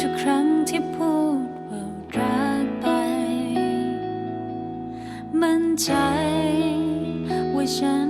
ทุกครั้งที่พูดว่ารักไป มันใจว่ฉัน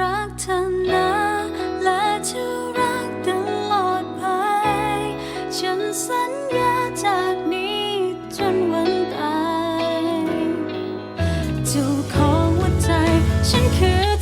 รักเธอนะและจะรักตลอดไป ฉันสัญญาจากนี้จนวันตายเจ้าของหัวใจ ฉันคือ